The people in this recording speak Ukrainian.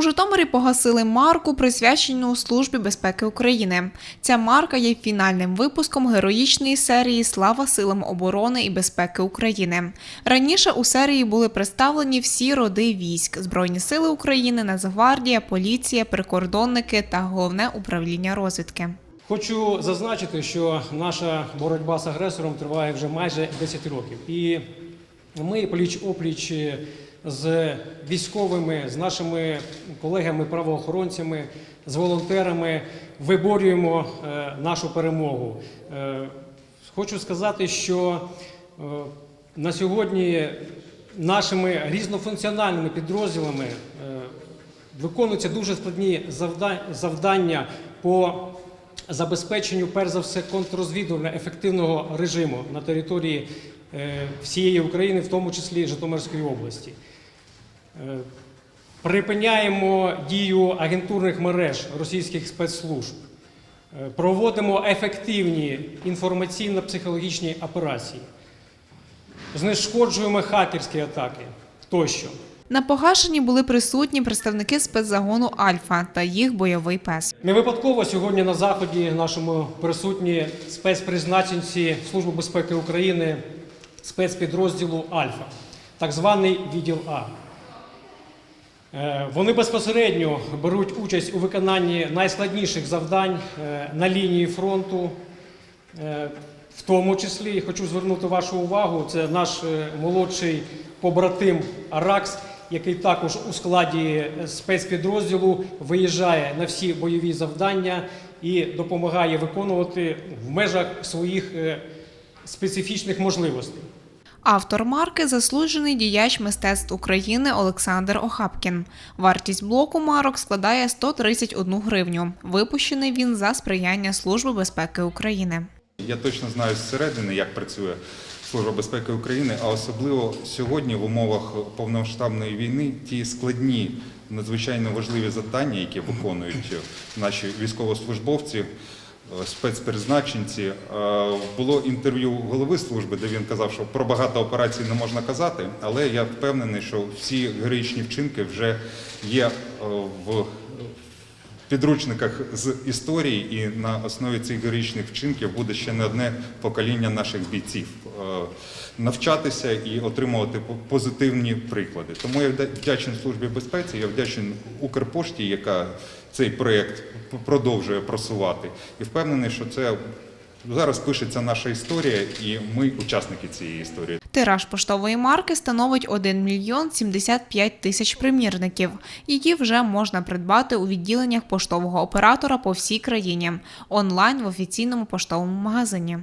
У Житомирі погасили марку, присвячену Службі безпеки України. Ця марка є фінальним випуском героїчної серії Слава силам оборони і безпеки України. Раніше у серії були представлені всі роди військ: Збройні сили України, Нацгвардія, поліція, прикордонники та головне управління розвідки. Хочу зазначити, що наша боротьба з агресором триває вже майже 10 років. І ми пліч опліч з військовими, з нашими колегами-правоохоронцями, з волонтерами виборюємо е, нашу перемогу. Е, Хочу сказати, що е, на сьогодні нашими різнофункціональними підрозділами виконуються дуже складні завдання по забезпеченню, перш за все, контррозвідувально ефективного режиму на території всієї України, в тому числі Житомирської області. Е, Припиняємо дію агентурних мереж російських спецслужб, Е, проводимо ефективні інформаційно-психологічні операції, знешкоджуємо хакерські атаки тощо. На погашенні були присутні представники спецзагону Альфа та їх бойовий пес. Не випадково сьогодні на заході нашому присутні спецпризначенці Служби безпеки України спецпідрозділу Альфа, так званий відділ А. Е, Вони безпосередньо беруть участь у виконанні найскладніших завдань е, на лінії фронту. Е, В тому числі хочу звернути вашу увагу, це наш молодший побратим Аракс, який також у складі спецпідрозділу виїжджає на всі бойові завдання і допомагає виконувати в межах своїх специфічних можливостей. Автор марки заслужений діяч мистецтв України Олександр Охапкін. Вартість блоку марок складає 131 гривню. Випущений він за сприяння Служби безпеки України. Я точно знаю зсередини, як працює Служба безпеки України, а особливо сьогодні в умовах повномасштабної війни ті складні, надзвичайно важливі завдання, які виконують наші військовослужбовці, спецпризначенці. Е, Було інтерв'ю голови служби, де він казав, що про багато операцій не можна казати, але я впевнений, що всі героїчні вчинки вже є е, в підручниках з історії, і на основі цих героїчних вчинків буде ще не одне покоління наших бійців е, навчатися і отримувати по- позитивні приклади. Тому я вдячний службі безпеці, я вдячний Укрпошті, яка цей проєкт продовжує просувати, і впевнений, що це зараз пишеться наша історія, і ми учасники цієї історії. Тираж поштової марки становить 1 мільйон 75 тисяч примірників. Її вже можна придбати у відділеннях поштового оператора по всій країні онлайн в офіційному поштовому магазині.